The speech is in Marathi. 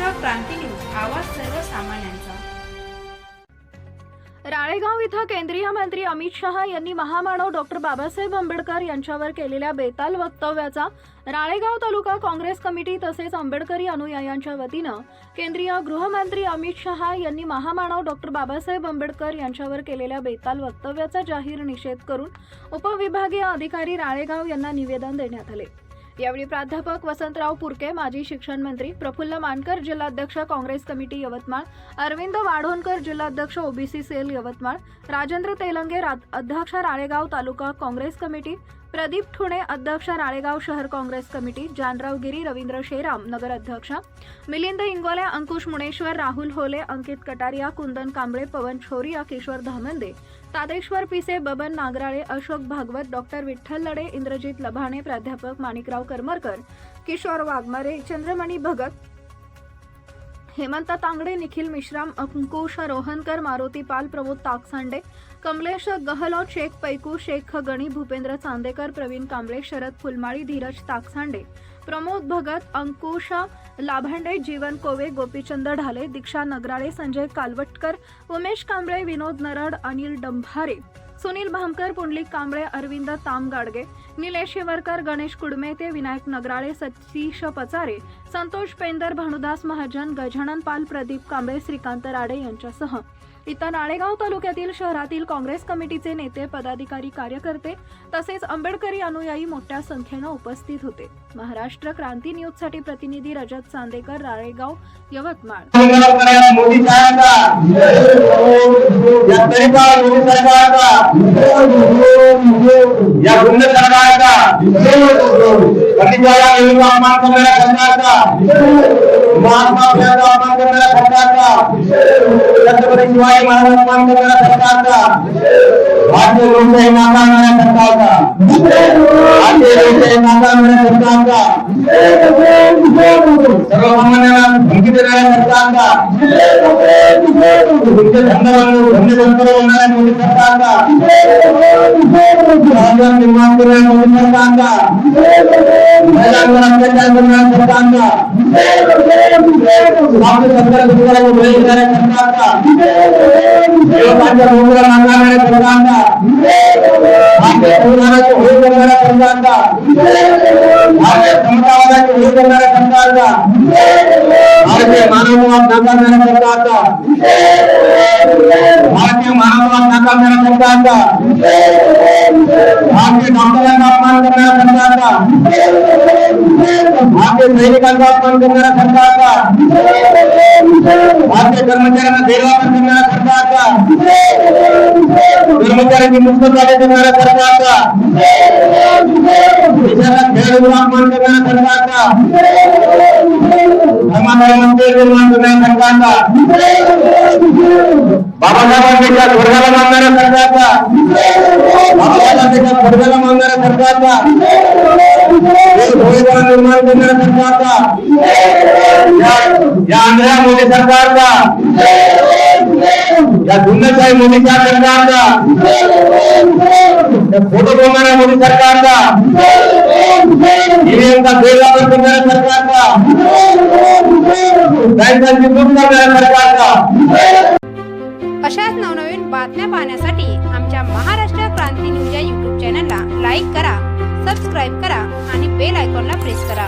महाराष्ट्र क्रांती न्यूज आवाज सर्वसामान्यांचा. राळेगाव इथं केंद्रीय मंत्री अमित शहा यांनी महामानव डॉक्टर बाबासाहेब आंबेडकर यांच्यावर केलेल्या बेताल वक्तव्याचा राळेगाव तालुका काँग्रेस कमिटी तसेच आंबेडकरी अनुयायांच्या वतीनं केंद्रीय गृहमंत्री अमित शहा यांनी महामानव डॉक्टर बाबासाहेब आंबेडकर यांच्यावर केलेल्या बेताल वक्तव्याचा जाहीर निषेध करून उपविभागीय अधिकारी राळेगाव यांना निवेदन देण्यात आले. यावेळी प्राध्यापक वसंतराव पुरके माजी शिक्षण मंत्री प्रफुल्ल मानकर जिल्हाध्यक्ष काँग्रेस कमिटी यवतमाळ अरविंद वाढोणकर जिल्हाध्यक्ष ओबीसी सेल यवतमाळ राजेंद्र तेलंगे रा- अध्यक्ष राळेगाव तालुका काँग्रेस कमिटी प्रदीप ठुणे अध्यक्ष राळेगाव शहर काँग्रेस कमिटी जानराव गिरी रवींद्र शेराम नगर अध्यक्ष मिलिंद इंगोले अंकुश मुणेश्वर राहुल होले अंकित कटारिया कुंदन कांबळे पवन छोरिया किशोर धामंदे तादेश्वर पिसे बबन नागराळे अशोक भागवत डॉक्टर विठ्ठल लडे इंद्रजित लभाणे प्राध्यापक माणिकराव करमरकर किशोर वाघमारे चंद्रमणी भगत हेमंत तांगडे निखिल मिश्राम अंकुश रोहनकर मारुती पाल प्रमोद ताकसांडे कमलेश गहलोत शेख पैकू शेख गणी भूपेंद्र चांदेकर प्रवीण कांबळे शरद फुलमाळी धीरज ताकसांडे प्रमोद भगत अंकुश लाभांडे जीवन कोवे गोपीचंद ढाले दीक्षा नगराळे संजय कालवटकर उमेश कांबळे विनोद नरड अनिल डंभारे सुनील भामकर पुंडलिक कांबळे अरविंद तामगाडगे निलेश शिवरकर गणेश कुडमे ते विनायक नगराळे सतीश पचारे संतोष पेंदर भानुदास महाजन गजानन पाल प्रदीप कांबळे श्रीकांत राडे यांच्यासह इतर नाळेगाव तालुक्यातील शहरातील काँग्रेस कमिटीचे नेते पदाधिकारी कार्यकर्ते तसेच आंबेडकरी अनुयायी मोठ्या संख्येनं उपस्थित होते. महाराष्ट्र क्रांती न्यूजसाठी प्रतिनिधी रजत चांदेकर राळेगाव यवतमाळ. महात्मा करायला साहेबांचा या गुंड सरकारचा प्रतिभाला नेहमी अपमान करणाऱ्या सरकारचा महात्मा फुल्याचा अपमान करणाऱ्या सरकारचा छत्रपती शिवाजी महाराज अपमान करणाऱ्या सरकारचा भारतीय लोकशाही नाकारणाऱ्या सरकारचा भारतीय लोकशाही नाकारणाऱ्या सरकारचा सर्वसामान्यांना धमकी देणाऱ्या सरकारचा तुमचे धंद्यावर धंदे बंद होणाऱ्या मोदी सरकारचा रोजगार निर्माण करणाऱ्या मोदी सरकारचा महिलांवर अत्याचार करणाऱ्या सरकारचा आपले सरकार दुसऱ्याला बळी देणाऱ्या सरकारचा युवकांच्या रोजगार नाकारणाऱ्या सरकारचा आपल्या करणाऱ्या सरकारचा आपल्या समतावादाचे होय करणाऱ्या सरकारचा भारतीय मानववाद नाकारणाऱ्या सरकारचा भारतीय मानववाद नाकारणाऱ्या सरकारचा भारतीय डॉक्टरांचा अपमान करणाऱ्या सरकारचा भारतीय सैनिकांचा अपमान करणाऱ्या सरकारचा भारतीय कर्मचाऱ्यांना मुक्त करणाऱ्या करणाऱ्या सरकारचा देशाला करणाऱ्या सरकारचा निर्माण करणाऱ्या सरकारचा बाबासाहेबांपेक्षा मानणाऱ्या सरकारचा मानणाऱ्या सरकारचा निर्माण करणाऱ्या सरकारचा या आंध्रा मोदी सरकारचा या गुंडशाही मोदीच्या सरकारचा या फोटो बोलणाऱ्या मोदी सरकारचा ईव्हीएमचा गैरवापर करणाऱ्या सरकारचा बँकांची लूट करणाऱ्या सरकारचा अशाच नवनवीन बातम्या पाहण्यासाठी आमच्या महाराष्ट्र क्रांती न्यूज या यूट्यूब चॅनलला लाईक करा सबस्क्राईब करा आणि बेल आयकॉनला प्रेस करा.